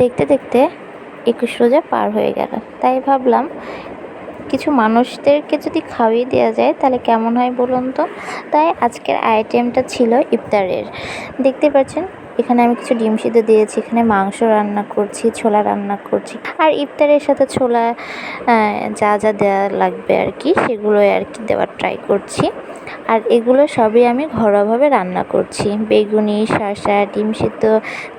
দেখতে দেখতে একুশ রোজা পার হয়ে গেল। তাই ভাবলাম কিছু মানুষদেরকে যদি খাওয়িয়ে দেওয়া যায়, তাহলে কেমন হয় বলুন তো? তাই আজকের আইটেমটা ছিল ইফতারের। দেখতে পাচ্ছেন, এখানে আমি কিছু ডিম সিদ্ধ দিয়েছি, এখানে মাংস রান্না করছি, ছোলা রান্না করছি। আর ইফতারের সাথে ছোলা যা যা দেওয়া লাগবে আর কি, সেগুলোই আর কি দেওয়ার ট্রাই করছি। আর এগুলো সবই আমি ঘরোয়াভাবে রান্না করছি। বেগুনি, শসা, ডিম সিদ্ধ,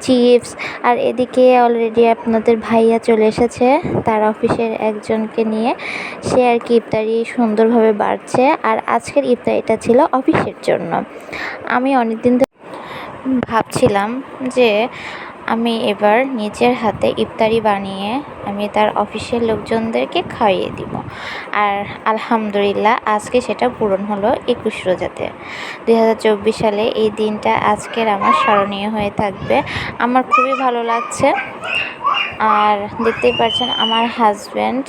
চিপস, আর এদিকে অলরেডি আপনাদের ভাইয়া চলে এসেছে। তার অফিসের একজনকে নিয়ে সে আর কি ইফতারি সুন্দরভাবে বাড়ছে। আর আজকের ইফতারিটা ছিল অফিসের জন্য। আমি অনেক দিন ভাবছিলাম যে আমি এবার নিজের হাতে ইফতারি বানিয়ে আমি তার অফিসের লোকজনদেরকে খাইয়ে দিব। আর আলহামদুলিল্লাহ আজকে সেটা পূরণ হলো একুশ রোজাতে। দু হাজার চব্বিশ সালে এই দিনটা আজকের আমার স্মরণীয় হয়ে থাকবে। আমার খুবই ভালো লাগছে। আর দেখতেই পাচ্ছেন আমার হাজব্যান্ড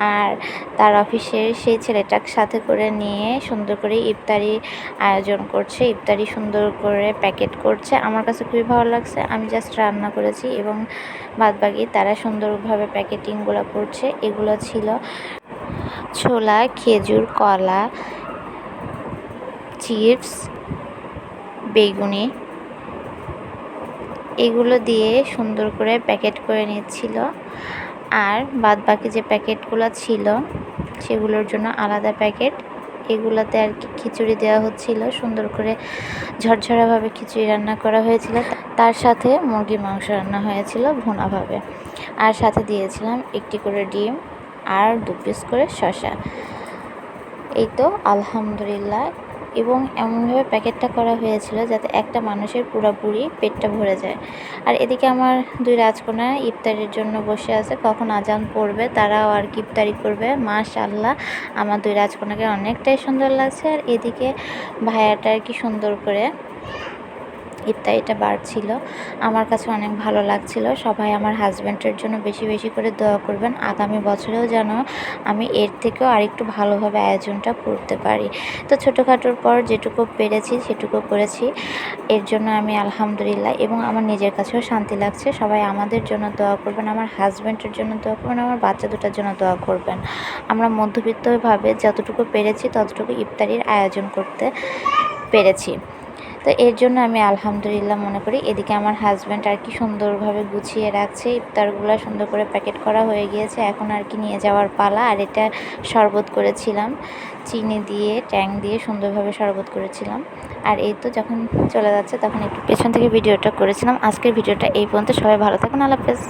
আর তার অফিসের সেই ছেলেটাকে সাথে করে নিয়ে সুন্দর করে ইফতারি আয়োজন করছে, ইফতারি সুন্দর করে প্যাকেট করছে। আমার কাছে খুবই ভালো লাগছে। আমি জাস্ট রান্না করেছি এবং বাদবাকি তারা সুন্দরভাবে প্যাকেটিংগুলো করছে। এগুলো ছিল ছোলা, খেজুর, কলা, চিপস, বেগুনি। এগুলো দিয়ে সুন্দর করে প্যাকেট করে নিচ্ছিল। আর বাদ বাকি যে প্যাকেটগুলো ছিল, সেগুলোর জন্য আলাদা প্যাকেট। এগুলোতে আর কি খিচুড়ি দেওয়া হচ্ছিল, সুন্দর করে ঝরঝরাভাবে খিচুড়ি রান্না করা হয়েছিল। তার সাথে মুরগির মাংস রান্না হয়েছিল ভুনাভাবে। আর সাথে দিয়েছিলাম একটি করে ডিম আর দু পিস করে শসা। এই তো, আলহামদুলিল্লাহ এবং এমনভাবে প্যাকেটটা করা হয়েছিল যাতে একটা মানুষের পুরোপুরি পেটটা ভরে যায়। আর এদিকে আমার দুই রাজকন্যা ইফতারির জন্য বসে আছে, কখন আজান পড়বে তারাও আর কি ইফতারি করবে। মাশাল্লাহ আমার দুই রাজকন্যাকে অনেকটাই সুন্দর লাগছে। আর এদিকে ভাইয়াটা আর কি সুন্দর করে ইত্যাদিটা বাড়ছিল আমার কাছে অনেক ভালো লাগছিল। সবাই আমার হাজব্যান্ডের জন্য বেশি বেশি করে দোয়া করবেন। আগামী বছরেও যেন আমি এর থেকেও আরেকটু ভালোভাবে আয়োজনটা করতে পারি। তো ছোটোখাটোর পর যেটুকু পেরেছি সেটুকু করেছি। এর জন্য আমি আলহামদুলিল্লাহ এবং আমার নিজের কাছেও শান্তি লাগছে। সবাই আমাদের জন্য দোয়া করবেন, আমার হাজব্যান্ডের জন্য দোয়া করবেন, আমার বাচ্চা দুটার জন্য দোয়া করবেন। আমরা মধ্যবিত্তভাবে যতটুকু পেরেছি ততটুকু ইফতারির আয়োজন করতে পেরেছি। তো এর জন্য আমি আলহামদুলিল্লাহ মনে করি, এদিকে আমার হাজব্যান্ড আর কি সুন্দরভাবে গুছিয়ে রাখছে, ইফতারগুলো সুন্দর করে প্যাকেট করা হয়ে গিয়েছে, এখন আর কি নিয়ে যাওয়ার পালা, আর এটা শরবত করেছিলাম, চিনি দিয়ে, ট্যাং দিয়ে সুন্দরভাবে শরবত করেছিলাম, আর এই তো যখন চলে যাচ্ছে তখন একটু পেছন থেকে ভিডিওটা করেছিলাম, আজকের ভিডিওটা এই পর্যন্ত, সবাই ভালো থাকুন, আল্লাহ হাফেজ।